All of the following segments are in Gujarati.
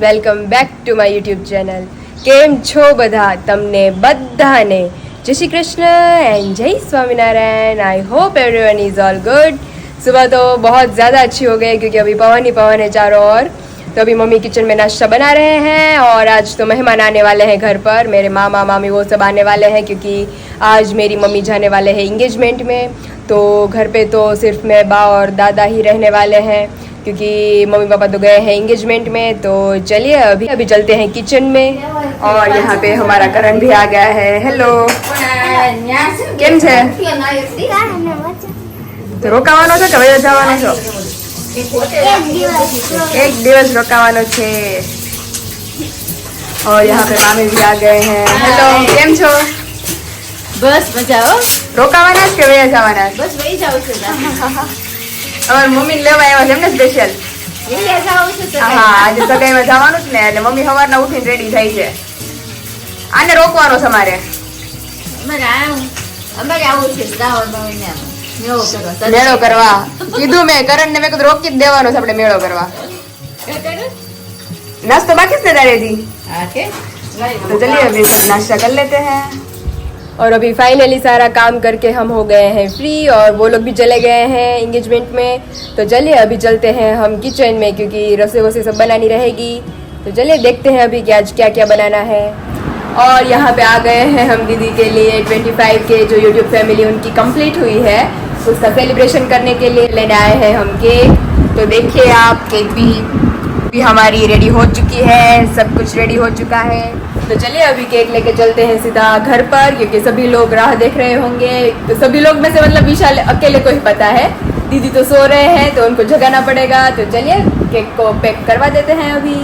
everyone welcome back to my YouTube channel કેમ છો બધા તમને બધાને જય Shri Krishna and Jai Swaminarayan I hope everyone is all good सुबह तो बहुत ज़्यादा अच्छी हो गई क्योंकि अभी पवन ही पवन है चारों ओर तो अभी मम्मी किचन में नाश्ता बना रहे हैं और आज तो मेहमान आने वाले हैं घर पर मेरे मामा मामी वो सब आने वाले हैं क्योंकि आज मेरी मम्मी जाने वाले हैं इंगेजमेंट में तो घर पे तो सिर्फ मैं बा और दादा ही रहने वाले हैं क्योंकि मम्मी पापा तो गए हैं इंगेजमेंट में तो चलिए अभी अभी चलते हैं किचन में। और यहाँ पे हमारा करण भी आ गया है। हेलो કેમ છે રોકાવાનો છે કે વયો જવાનો છો એક દિવસ રોકાવાનો છે और यहाँ पे मामी भी आ गए हैं। हेलो केम छो? बस મજા હો રોકાવાના છે કે વયા જવાના બસ વહી જાવ અમારા મમ્મી લેવા આવ્યા છે એમને સ્પેશિયલ હા આજે સગાઈમાં જવાનું જ ને એટલે મમ્મી સવારના ઉઠીને રેડી થાય છે. આને રોકવાનો છે મારે. મેળો કરવા કીધું મેં કરણ ને મેં કીધું રોકી જ દેવાનો છે આપણે મેળો કરવા. નાસ્તો બાકી છે ને દારેજી તો ચલીએ નાસ્તા કરી લેતે હે. और अभी फाइनली सारा काम करके हम हो गए हैं फ्री और वो लोग भी चले गए हैं इंगेजमेंट में। तो चलिए अभी चलते हैं हम किचन में क्योंकि रसोई वसोई सब बनानी रहेगी। तो चलिए देखते हैं अभी कि आज क्या क्या बनाना है। और यहाँ पे आ गए हैं हम दीदी के लिए 25 के जो यूट्यूब फैमिली उनकी कंप्लीट हुई है। उसका सेलिब्रेशन करने के लिए लेने आए हैं हम केक तो देखिए आप केक भी भी हमारी रेडी हो चुकी है, सब कुछ रेडी हो चुका है। तो चलिए अभी केक लेके चलते हैं सीधा घर पर, क्योंकि सभी लोग राह देख रहे होंगे। तो सभी लोग में से मतलब विशाल अकेले को ही पता है। दीदी तो सो रहे हैं तो उनको जगाना पड़ेगा। तो चलिए केक को पैक करवा देते हैं अभी।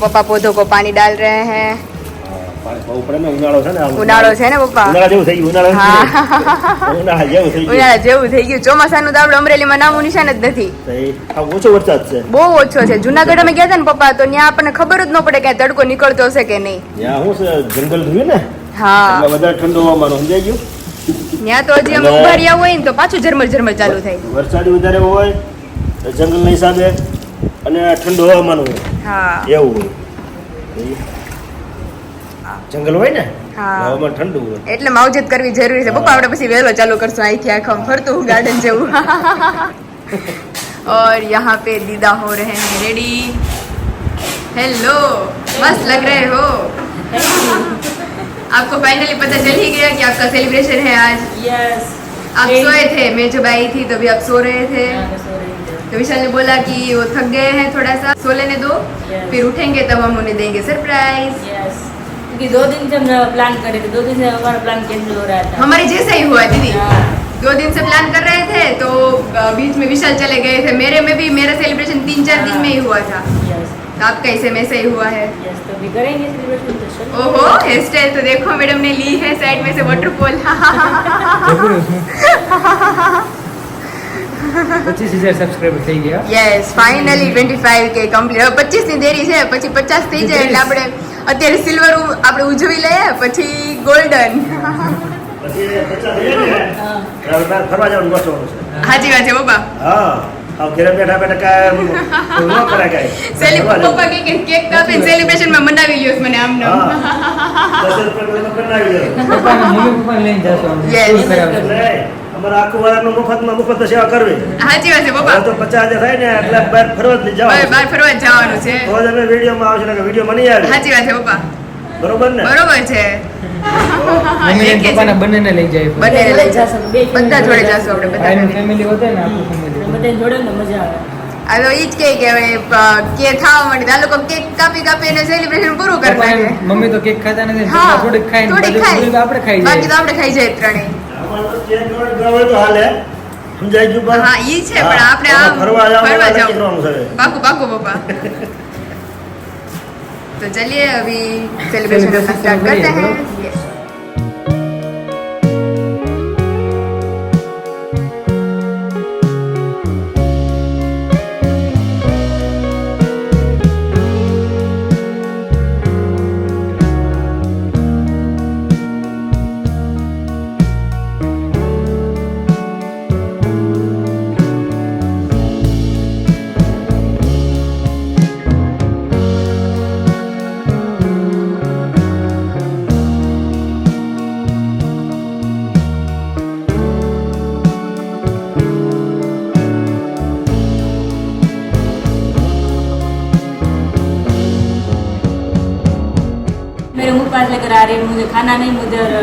यहाँ पे पापा पौधों को पानी डाल रहे हैं પાણી બહુ પડે ને ઉનાળો છે ને આ ઉનાળો છે ને પપ્પા ઉનાળા જેવું થઈ ગયું ઉનાળા હા. ઉનાળા જેવું થઈ ગયું ઉનાળા જેવું થઈ ગયું ચોમાસાનું તો આપણે અમરેલીમાં નામું નિશાન જ નથી તો એ આ ઓછો વરસાદ છે બહુ ઓછો છે જુનાગઢ અમે ગયા હતા ને પપ્પા તો ત્યાં આપણને ખબર જ ન પડે કે આ તડકો નીકળતો હશે કે નહીં ત્યાં શું છે જંગલ રહ્યું ને હા એટલે વધારે ઠંડુ હવામાન સમજાઈ ગયું ત્યાં તો હજી અમે અને- ઉભા રહ્યા હોય ને તો પાછું ઝરમર ઝરમર ચાલુ થાય વરસાદ વધારે હોય તો જંગલના હિસાબે અને ઠંડુ હવામાન હોય હા એવું હોય એ જંગલ હોય ને હા. હવામાન ઠંડુ હોય એટલે માવજત કરવી જરૂરી છે પપ્પા આપણે પછી વહેલો ચાલુ કરશું અહીંથી આખા ફરતું ગાર્ડન જેવું और यहाँ पे दीदा हो रहे हैं रेडी हेलो मस्त लग रहे हो आपको फाइनली पता चल ही गया कि आपका सेलिब्रेशन है आज યસ आप सोए थे मैं जब आई थी तभी आप सो रहे थे। तो विशाल ने बोला कि वो थक गए हैं थोड़ा सा सो लेने दो. फिर उठेंगे तब हम उन्हें देंगे सरप्राइज़ क्योंकि दो दिन से हम प्लान कर रहे थे दो दिन से हमारा प्लान कैंसिल हो रहा था। हमारे जैसा ही हुआ दीदी। हाँ। दो दिन से प्लान कर रहे थे तो बीच में विशाल चले गए थे। मेरे में भी मेरा सेलिब्रेशन तीन चार दिन में ही हुआ था। तो आपका ऐसे में से ही हुआ है यस तो अभी करेंगे सेलिब्रेशन तो चलो ओहो हेयर स्टाइल तो देखो मैडम ने ली है साइड में से वाटरफॉल પચીસ હજાર સબસ્ક્રાઈબર થઈ ગયા યસ ફાઇનલી 25 કે કમ્પ્લીટ હવે 25 ની દેરી છે પછી 50 થઈ જાય એટલે આપણે અત્યારે સિલ્વર આપણે ઉજવી લઈએ પછી ગોલ્ડન પછી પચાસ થઈ જાય ને हाँ ત્યારે બહાર ફરવા જવાનું ગોઠવવાનું છે હાજી વાત છે પપ્પા હા ઘરે બેઠા બેઠા કાંઈ ન કરાય કાંઈ. સેલી પપ્પા કે કે કેક કાપીને સેલિબ્રેશનમાં મનાવી લ્યો મને આમ હા. દસ રૂપિયા તો બનાવી દે પપ્પાને મમ્મી પપ્પા લઈને જશો યસ અમારે આખું વાળાનું મફતમાં મફત સેવા કરવી. હાજી વાત છે હવે પપ્પા તો પચાસ હજાર થાય ને એટલે બહાર ફરવા જ હવે જવાનું બહાર ફરવા જ જવાનું છે. તો જ અમે વિડીયોમાં આવશે ને વિડીયોમાં નહીં આવે હાજી વાત છે પપ્પા. બરોબર ને? બરોબર છે. મમ્મી પપ્પાને બંનેને લઈ જાય. બંને લઈ જશું, બધા જોડે જાશું આપણે બધા ફેમિલી હોતે ને આખું ફેમિલી બધા જોડે ને મજા આવે આ તો ઈ જ કહે કે હવે અ, કે ખાવા માંડી આ લોકો કેક કાપી કાપી અને સેલિબ્રેશન પૂરું કરી નાખે મમ્મી તો કેક ખાતા નથી હા પપ્પા થોડીક ખાય ને થોડીક બધું બધું આપણે ખાઈ બાકી તો જાય આપણે ખાઈ જાય ત્રણેય આમાં તો ચેક નોટ ગયો હોય તો હાલે સમજાઈ ગયું બા? હા, ઈ છે, પણ હા, આપણે હવે આમ ફરવા જવાનું ફરવા નક્કી જવું. કરવાનું છે હવે. પાકું પાકું પપ્પા तो चलिए अभी सेलिब्रेशन Celebration अपना स्टार्ट करिए, करते हैं खाना नहीं मुझे और, अ,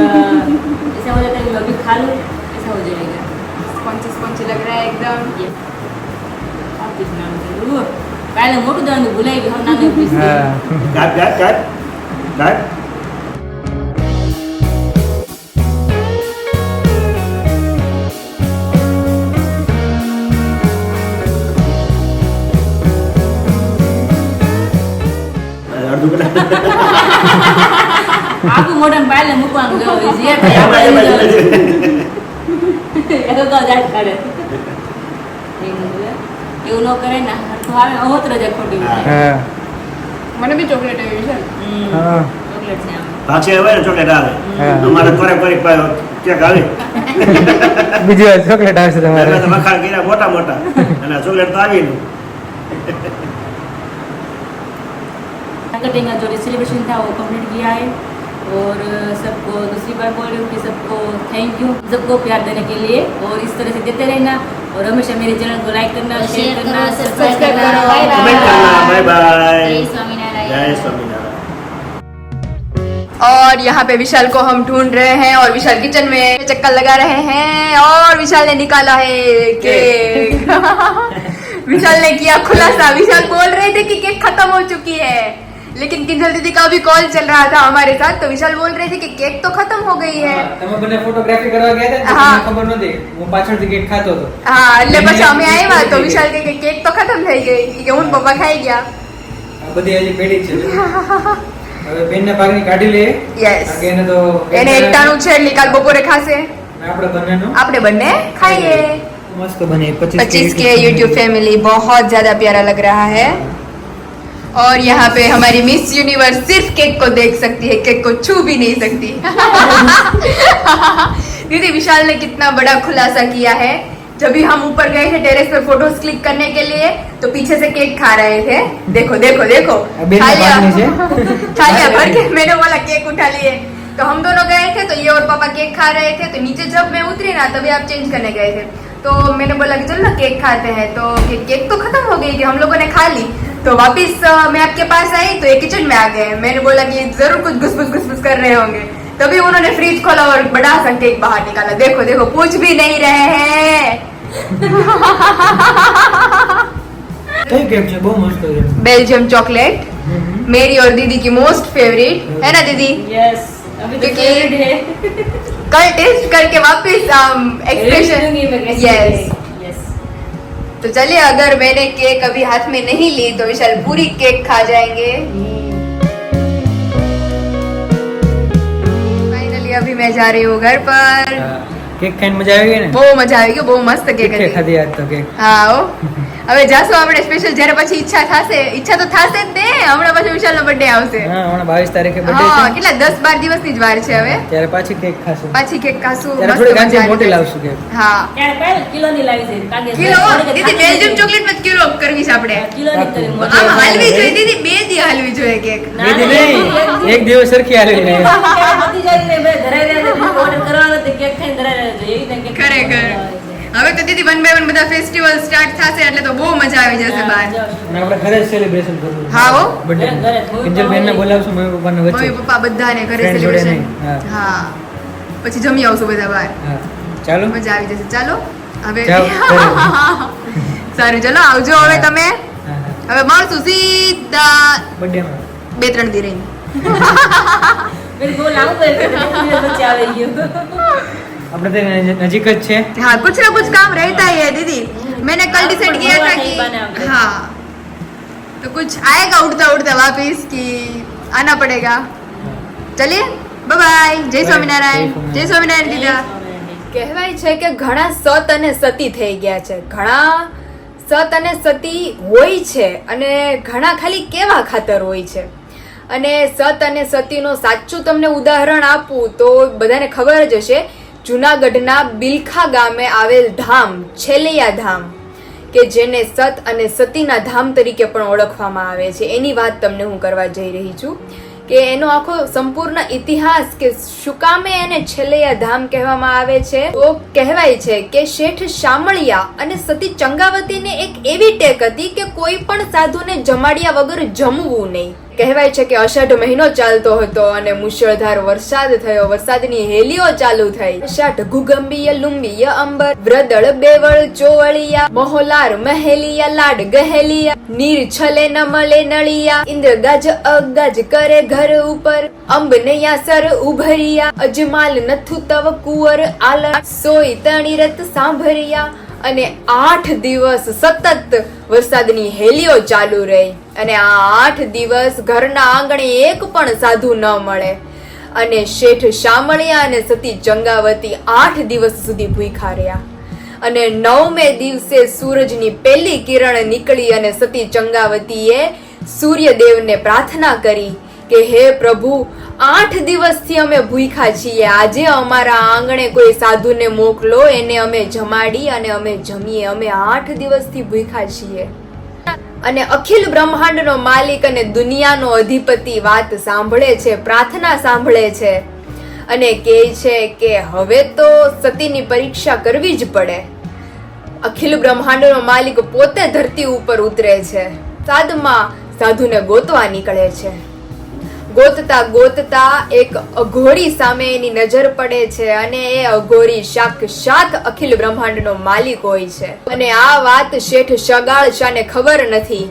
ऐसा हो जाता है कि अभी खा लूँ ऐसा हो जाएगा स्पॉन्ची स्पॉन्ची लग रहा है एकदम ये आप पीस नाम जरूर पहले मोटू दान भुलाई भी हम नाम पीस હા કાટ કાટ કાટ કાટ અડધું કલાક આખું મોઢામાં પહેલે મૂકવાનું જો જે કંઈ એમાં એમાં આપણે એમાં. એ તો તો જાત કાઢે એવું બોલે. એવું ન કરે ને તો આવે અહોત્ર જ ખોટી હા. હા મને બી ચોકલેટ એવી છે હા ચોકલેટ છે આમ પાછી હવે ને ચોકલેટ આવે હા. અમારે કોરે કોરી ક્યાંક આવે બીજી વાર ચોકલેટ આવશે તમારે એમાં તો વખાણ કર્યા મોટા મોટા અને આ ચોકલેટ તો આવી નહીં कटिंग का जो सेलिब्रेशन था वो कंप्लीट किया है और सबको दूसरी बार बोल रही हूँ कि सबको थैंक यू सबको प्यार देने के लिए और इस तरह से देते रहना और हमेशा मेरे चैनल को लाइक करना शेयर करना सब्सक्राइब करना बाय बाय स्वामीनारायण। और यहाँ पे विशाल को हम ढूंढ रहे हैं और विशाल किचन में चक्कर लगा रहे हैं और विशाल ने निकाला है केक। विशाल ने किया खुलासा। विशाल बोल रहे थे कि केक खत्म हो चुकी है। लेकिन किंजल दीदी का भी कॉल चल रहा था हमारे साथ तो विशाल बोल रहे थे कि केक तो खत्म हो गई है તમે બંને ફોટોગ્રાફી કરવા ગયા હતા ને તો હા. તમને ખબર નહોતી હું પાછળથી કેક ખાતો હતો હા એટલે પછી અમે આવ્યા તો વિશાલ કે કેક તો ખતમ થઈ ગઈ કે હું ને પપ્પા ખાઈ ગયા આ બધી હજી પેઢી જ છે હવે બેનના ભાગની કાઢી લઈએ યસ કારણ કે એને તો એને એકટાણું છે એટલે કાલ બપોરે ખાશે આપણે બંનેનું આપણે બંને ખાઈએ મસ્ત બને पच्चीस के यूट्यूब फैमिली बहुत ज्यादा प्यारा लग रहा है और यहाँ पे हमारी मिस यूनिवर्स सिर्फ़ केक को देख सकती है केक को छू भी नहीं सकती। दीदी विशाल ने कितना बड़ा खुलासा किया है। जब भी हम ऊपर गए थे टेरेस पर फ़ोटोज़ क्लिक करने के लिए तो पीछे से केक खा रहे थे देखो देखो देखो। थालियाँ। भागनी है। थालियाँ भर के मैंने बोला केक उठा लिए। तो हम दोनों गए थे तो ये और पापा केक खा रहे थे। तो नीचे जब मैं उतरी ना तभी आप चेंज करने गए थे। तो मैंने बोला कि चलो ना केक खाते हैं। तो केक तो खत्म हो गई थी हम लोगों ने खा ली। तो वापस मैं आपके पास आई तो एक किचन में आ गए। मैंने बोला कि ज़रूर कुछ घुसफुस घुसफुस कर रहे होंगे। तभी उन्होंने फ्रिज खोला और बड़ा सा केक बाहर निकाला। देखो देखो पूछ भी नहीं रहे हैं। बेल्जियम चॉकलेट मेरी और दीदी की मोस्ट फेवरेट है ना दीदी? Yes, क्योंकि कल टेस्ट करके वापस um, एक्सप्रेशन यस तो चलिए अगर मैंने केक अभी हाथ में नहीं ली तो विशाल पूरी केक खा जाएँगे। फाइनली अभी मैं जा रही हूँ घर पर। केक खाने मज़ा आएगी ना बहुत मज़ा आएगी बहुत मस्त केक खा दिया तो केक हाँ હવે જાશું આપણે સ્પેશિયલ જ્યારે પછી ઈચ્છા થશે ઈચ્છા તો થશે જ ને. હમણાં પછી વિશાલનો બર્થડે આવશે. હા હમણાં બાવીસ તારીખે બર્થડે હા છે. કેટલા? દસ બાર દિવસની જ વાર છે હવે. ત્યારે પાછી કેક ખાશું. પાછી કેક ખાશું ત્યારે થોડી ગાંધી મોટી લાવશું કેક હા. ત્યારે પહેલ કિલો ની લાવી છે કારણ કિલો? દીદી બેલ્જિયમ ચોકલેટમાં કિલો કરવી છે આપણે. કિલો ની કરી. આમ હાલવી જોઈએ દીદી બે દી હાલવી જોઈએ કેક દીદી નહીં. એક દિવસ સરખી હાલવી નહીં. ક્યારે જાય ને રહ્યા છે, order કરવાનો તે કેક ખાઈને ધરાઈ રહે છે. એવી કેક ખરેખર. હવે તો દીદી વન બાય વન બધા ફેસ્ટિવલ સ્ટાર્ટ થશે એટલે તો બહુ મજા આવી જશે બહાર. અને આપણે ઘરે સેલિબ્રેશન કરવું હા હો. મમ્મી કિંજલ બેનને પપ્પા બોલાવશું મમ્મી પપ્પા ને વચ્ચે પપ્પા બધાને ઘરે જોડે સેલિબ્રેશન હા. પછી જમી આવશું બધા બહાર. ચાલો. મજા આવી જશે. ચાલો હવે સારું ચલો આવજો હવે તમે. હવે મળશું સીધા બર્થડેમાં બે ત્રણ દી રહીને. મેં બહુ લાંબુ કર્યું કે બે દિવસ વચ્ચે આવી ગયું. આપણે તો નજીક- નજીક જ છે हाँ कुछ ना कुछ काम रहता ही है दीदी मैंने कल डिसाइड किया था नहीं बना कि हमने। हाँ तो कुछ आएगा उड़ता उड़ता वापिस कि आना पड़ेगा चलिए बाय बाय जय स्वामीनारायण જય સ્વામિનારાયણ દીદા કહેવાય છે કે ઘણા સત અને સતી થઈ ગયા છે ઘણા સત અને સતી હોય છે અને ઘણા ખાલી કેવા ખાતર હોય છે અને સત અને સતીનો સાચું તમને ઉદાહરણ આપું તો બધાને ખબર જ હશે જુનાગઢના બિલખા ગામે આવેલ ધામ, છેલૈયા ધામ, કે જેને સત અને સતીના ધામ તરીકે પણ ઓળખવામાં આવે છે. એની વાત તમને હું કરવા જઈ રહી છું કે એનો આખો સંપૂર્ણ ઇતિહાસ કે શુકામે એને છેલ્લૈયા ધામ કહેવામાં આવે છે? તો કહેવાય છે કે શેઠ શામળિયા અને સતી ચંગાવતીને એક એવી ટેક હતી કે કોઈ પણ સાધુને જમાડ્યા વગર જમવું નહીં. કહેવાય છે કે અષાઢ મહિનો ચાલતો હતો અને મુશળધાર વરસાદ થયો. વરસાદની હેલીઓ ચાલુ થઈ. અષાઢ ગુગંબીય લુંબીય અંબર વ્રદળ બેવળ, ચોવળિયા, મહોલાર મહેલિયા, લાડ ગહેલિયા, નીર છલે ન મળે નળિયા ઇન્દ્ર ગજ અગજ કરે ઘર ઉપર અંબ નૈયા સર ઉભરિયા, અજમાલ નથુ તવ કુંવર આલ સોય તણી રત સાંભળિયા અને આઠ દિવસ સતત વરસાદની હેલીઓ ચાલુ રહી અને આ આઠ દિવસ ઘરના આંગણે એક પણ સાધુ ન મળે. અને શેઠ શામળિયા અને સતી ચંગાવતી આઠ દિવસ સુધી ભૂખા રહ્યા. અને નવમે દિવસે સૂરજની પહેલી કિરણ નીકળી અને સતી ચંગાવતીએ સૂર્યદેવને પ્રાર્થના કરી કે, હે પ્રભુ આઠ દિવસથી અમે ભૂખ્યા છીએ. આજે અમારા આંગણે કોઈ સાધુને મોકલો, એને અમે જમાડી અને અમે જમીએ. અમે આઠ દિવસથી ભૂખ્યા છીએ. અને અખિલ બ્રહ્માંડનો માલિક અને દુનિયાનો અધિપતિ વાત સાંભળે છે, પ્રાર્થના સાંભળે છે. અને કહે છે કે હવે તો સતીની પરીક્ષા કરવી જ પડે. અખિલ બ્રહ્માંડનો માલિક પોતે ધરતી ઉપર ઉતરે છે. સાદમાં સાધુને ગોતવા નીકળે છે. ગોતતા ગોતતા એક અઘોરી સામે એની નજર પડે છે અને એ અઘોરી સાક્ષાત અખિલ બ્રહ્માંડનો માલિક હોય છે. અને આ વાત શેઠ શગાળ શાને ખબર નથી.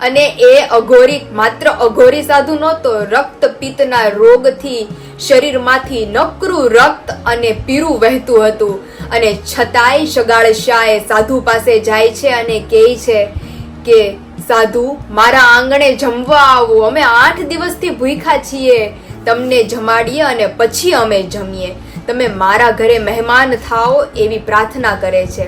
અને એ અઘોરી માત્ર અઘોરી સાધુ નહોતો, રક્ત પિત્તના રોગથી શરીરમાંથી નકરું રક્ત અને પીરું વહેતું હતું. અને છતાંય શગાળ શાહ સાધુ પાસે જાય છે અને કહે છે કે સાધુ, મારા આંગણે જમવા આવો. અમે આઠ દિવસથી ભૂખ્યા છીએ. તમને જમાડીએ અને પછી અમે જમીએ. તમે મારા ઘરે મહેમાન થાઓ એવી પ્રાર્થના કરે છે.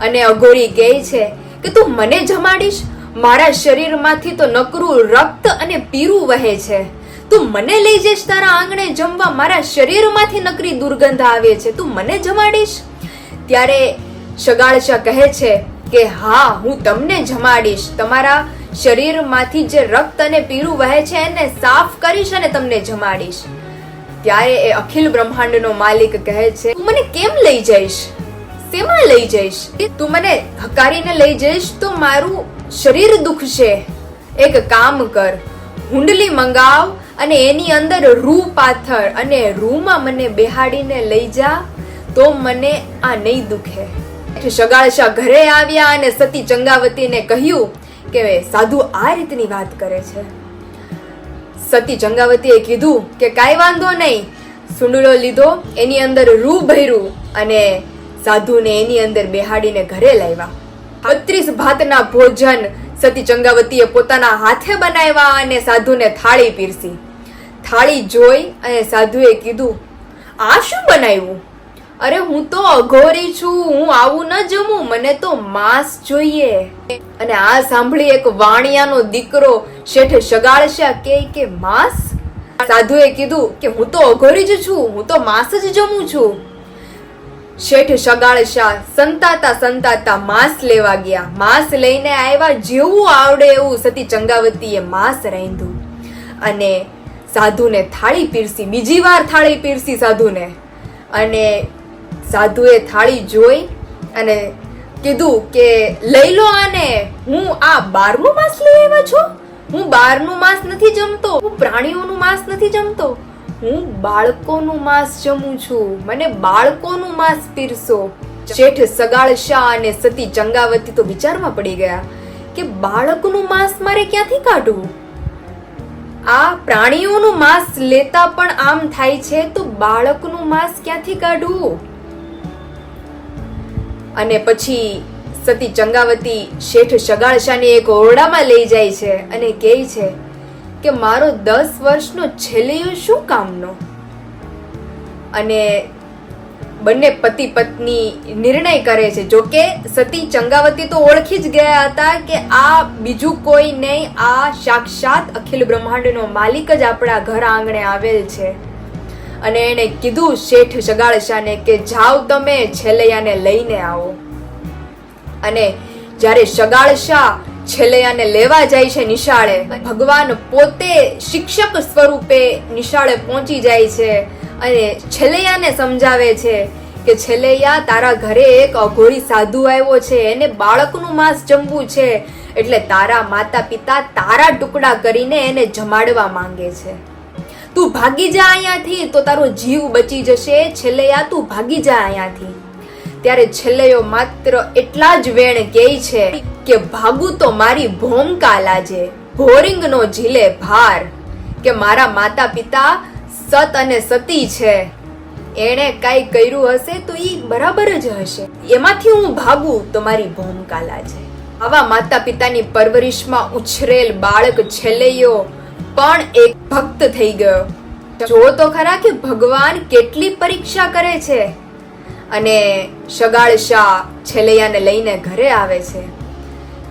અને અઘોરી કહે છે કે, તું મને જમાડીશ? મારા શરીરમાંથી તો નકરું રક્ત અને પીરું વહે છે. તું મને લઈ જઈશ તારા આંગણે જમવા. મારા શરીરમાંથી નકરી દુર્ગંધ આવે છે. તું મને જમાડીશ? ત્યારે શગાળશા કહે છે કે હા, હું તમને જમાડીશ. તમારા શરીરમાંથી જે રક્ત અને પીળું વહે છે એને સાફ કરીશ અને તમને જમાડીશ. ત્યારે એ અખિલ બ્રહ્માંડનો માલિક કહે છે, તું મને કેમ લઈ જઈશ? શેમાં લઈ જઈશ? તું મને હકારીને લઈ જઈશ તો મારું શરીર દુખશે. એક કામ કર, હુંડલી મંગાવ અને એની અંદર રૂ પાથર અને રૂમાં મને બેહાડીને લઈ જા તો મને આ નહીં દુખે. શગાળશા ઘરે આવ્યા અને સતી ચંગાવતીને કહ્યું કે સાધુ આ રીતની વાત કરે છે. સતી ચંગાવતીએ કીધું કે કાંઈ વાંધો નહીં સુંડલો લીધો, એની અંદર રૂ ભર્યું અને સાધુને એની અંદર બેહાડીને ઘરે લાવ્યા. બત્રીસ ભાતના ભોજન સતી ચંગાવતીએ પોતાના હાથે બનાવ્યા અને સાધુને થાળી પીરસી. થાળી જોઈ અને સાધુએ કીધું, આ શું બનાવ્યું? અરે હું તો અઘોરી છું, હું આવું ન જમું, મને તો માંસ જોઈએ. અને આ સાંભળી એક વાણિયાનો દીકરો શેઠ શગાળશા કે કે માંસ? સાધુએ કીધું કે હું તો અઘોરી જ છું, હું તો માંસ જ જમું છું. શેઠ સગાળશા સંતાતા સંતાતા માંસ લેવા ગયા. માંસ લઈને આવ્યા જેવું આવડે એવું સતી ચંગાવતીએ માંસ રાંધ્યું. અને સાધુને થાળી પીરસી, બીજી વાર થાળી પીરસી સાધુને. અને સાધુએ થાળી જોઈ અને કીધું કે, લઈ લો આને. હું આ બારનું માંસ લઈ આવ્યા છું. હું બારનું માંસ નથી જમતો. હું પ્રાણીઓનું માંસ નથી જમતો. હું બાળકોનું માંસ જમું છું. મને બાળકોનું માંસ પીરસો. શેઠ સગાળ શાહ અને સતી ચંગાવતી તો વિચારમાં પડી ગયા કે, બાળકનું માંસ મારે ક્યાંથી કાઢવું? આ પ્રાણીઓનું માંસ લેતા પણ આમ થાય છે તો બાળકનું માંસ ક્યાંથી કાઢવું? અને પછી સતી ચંગાવતી શેઠ શગાળશાને એક ઓરડામાં લઈ જાય છે અને કહે છે કે મારો દસ વર્ષનો છેલ્લીયો શું કામનો? અને બંને પતિ પત્ની નિર્ણય કરે છે. જો કે સતી ચંગાવતી તો ઓળખી જ ગયા હતા કે આ બીજું કોઈ નહીં, આ સાક્ષાત અખિલ બ્રહ્માંડનો માલિક જ આપણા ઘર આંગણે આવેલ છે. અને એણે કીધું શેઠ જગાડશાને કે જાઓ તમે છેલૈયાને લઈને આવો. અને જ્યારે સગાળશા છેલૈયાને લેવા જાય છે નિશાળે, ભગવાન પોતે શિક્ષક સ્વરૂપે નિશાળે પહોંચી જાય છે અને છેલૈયાને સમજાવે છે કે છેલ્લૈયા તારા ઘરે એક અઘોરી સાધુ આવ્યો છે, એને બાળકનું માંસ જમવું છે, એટલે તારા માતા પિતા તારા ટુકડા કરીને એને જમાડવા માંગે છે. તું ભાગી જા અહીંયાથી તો તારો જીવ બચી જશે. છેલ્લે આ તું ભાગી જા અહીંયાથી. ત્યારે છેલ્લેયો માત્ર એટલા જ વેણ કહે છે કે ભાગું તો મારી ભોમકા લાજે ભોરિંગનો ઝીલે ભાર, કે મારા માતા પિતા સત અને સતી છે. એણે કાંઈ કર્યું હશે તો એ બરાબર જ હશે. એમાંથી હું ભાગું તો મારી ભૂમિકા લાજે આવા માતા પિતાની પરવરિશમાં ઉછરેલ બાળક છેલ્લેયો પણ એક ભક્ત થઈ ગયો. જો તો ખરા કે ભગવાન કેટલી પરીક્ષા કરે છે? અને સગાળ શાહ છેલૈયાને લઈને ઘરે આવે છે.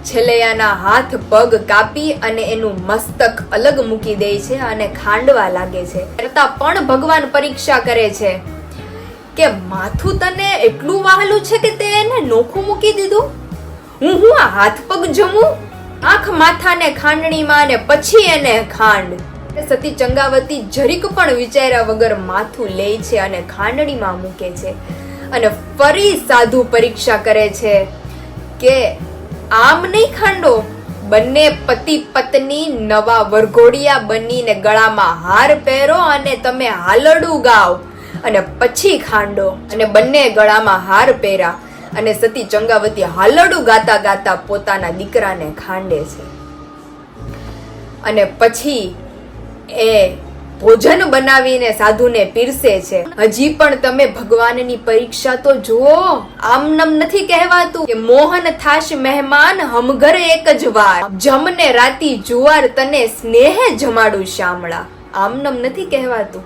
છેલૈયાના હાથ પગ કાપી અને એનું મસ્તક અલગ મૂકી દે છે અને ખાંડવા લાગે છે. કરતા પણ ભગવાન પરીક્ષા કરે છે. કે માથું તને એટલું વહાલું છે કે તે એને નોખું મૂકી દીધું? હું હું આ હાથ પગ જમું? આંખ માથાને ખાંડણીમાં ને પછી એને ખાંડ. સતી ચંગાવતી જરીક પણ વિચાર્યા વગર માથું લે છે અને ખાંડણીમાં મૂકે છે. અને ફરી સાધુ પરીક્ષા કરે છે કે આમ નહીં ખાંડો, બંને પતિ પત્ની નવા વરઘોડિયા બનીને ગળામાં હાર પહેરો અને તમે હાલડું ગાઓ અને પછી ખાંડો, અને બંને ગળામાં હાર પહેર્યા અને સતી ચંગાવતી હાલડું ગાતા ગાતા પોતાના દીકરાને ખાંડે છે. અને પછી એ ભોજન બનાવીને સાધુને પીરસે છે. હજી પણ તમે ભગવાનની પરીક્ષા તો જુઓ આમનમ નથી કહેવાતું કે મોહન થાશ મહેમાન હમઘર એક જ વાર. જમને રાતી જુવાર તને સ્નેહે જમાડું શામળા. આમનમ નથી કહેવાતું.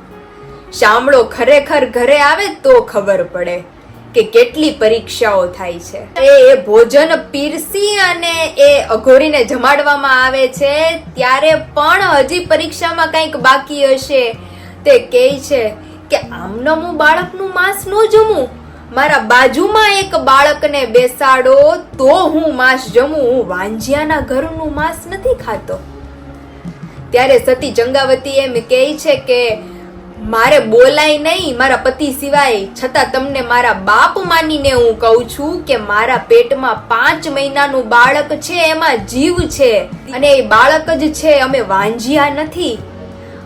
શામળો ખરેખર ઘરે આવે તો ખબર પડે. કે કેટલી પરીક્ષાઓ થાય છે? એ ભોજન પીરસી અને એ અઘોરીને જમાડવામાં આવે છે. ત્યારે પણ હજી પરીક્ષામાં કંઈક બાકી હશે. તે કહે છે કે, આમનો હું બાળકનું માંસ ન જમું. મારા બાજુમાં એક બાળકને બેસાડો તો હું માંસ જમું. હું વાંજિયાના ઘરનું માંસ નથી ખાતો. ત્યારે સતી ચંગાવતી એમ કહે છે કે મારે બોલાય નહીં મારા પતિ સિવાય. છતાં તમને મારા બાપ માનીને હું કહું છું કે મારા પેટમાં પાંચ મહિનાનું બાળક છે, એમાં જીવ છે. અને એ બાળક જ છે, અમે વાંજિયા નથી.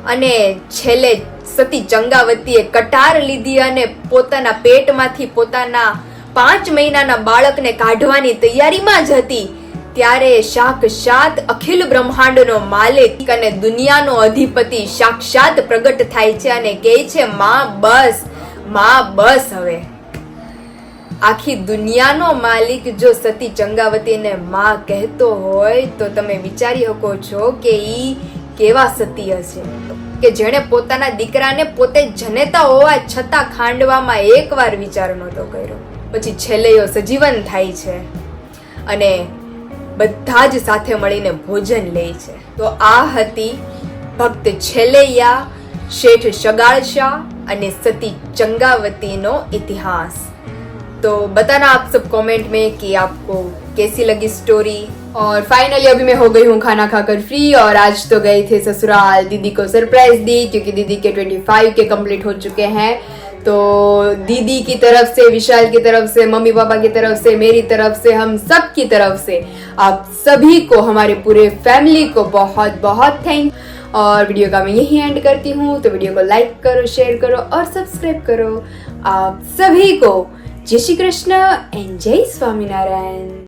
અને છેલ્લે સતી ચંગાવતીએ કટાર લીધી અને પોતાના પેટમાંથી પોતાના પાંચ મહિનાના બાળકને કાઢવાની તૈયારીમાં જ હતી. ત્યારે સાક્ષાત અખિલ બ્રહ્માંડનો માલિક અને દુનિયાનો અધિપતિ સાક્ષાત પ્રગટ થાય છે અને કહે છે, માં, બસમાં, બસ હવે. આખી દુનિયાનો માલિક જો સતી ચંગાવતીને માં કહેતો હોય, તો તમે વિચારી શકો છો કે ઈ કેવા સતી હશે. કે જેણે પોતાના દીકરાને પોતે જનેતા હોવા છતાં ખાંડવામાં એકવાર વિચાર નહોતો કર્યો. પછી છેલ્લે સજીવન થાય છે. અને બધા જ સાથે મળીને ભોજન લે છે તો આ હતી ભક્ત છેલ્લૈયા શેઠ शगाल शाह અને सती चंगावती इतिहास तो बताना आप सब कमेंट में कि आपको कैसी लगी स्टोरी और फाइनली अभी मैं हो गई हूँ खाना खाकर फ्री और आज तो गए थे ससुराल दीदी को सरप्राइज दी क्योंकि दीदी के 25 के कंप्लीट हो चुके हैं तो दीदी की तरफ़ से, विशाल की तरफ़ से, मम्मी पापा की तरफ़ से, मेरी तरफ़ से, हम सब की तरफ़ से आप सभी को, हमारे पूरे फैमिली को बहुत बहुत थैंक और वीडियो का मैं यही एंड करती हूँ। तो वीडियो को लाइक करो शेयर करो और सब्सक्राइब करो। आप सभी को जय श्री कृष्ण एंड जय स्वामीनारायण।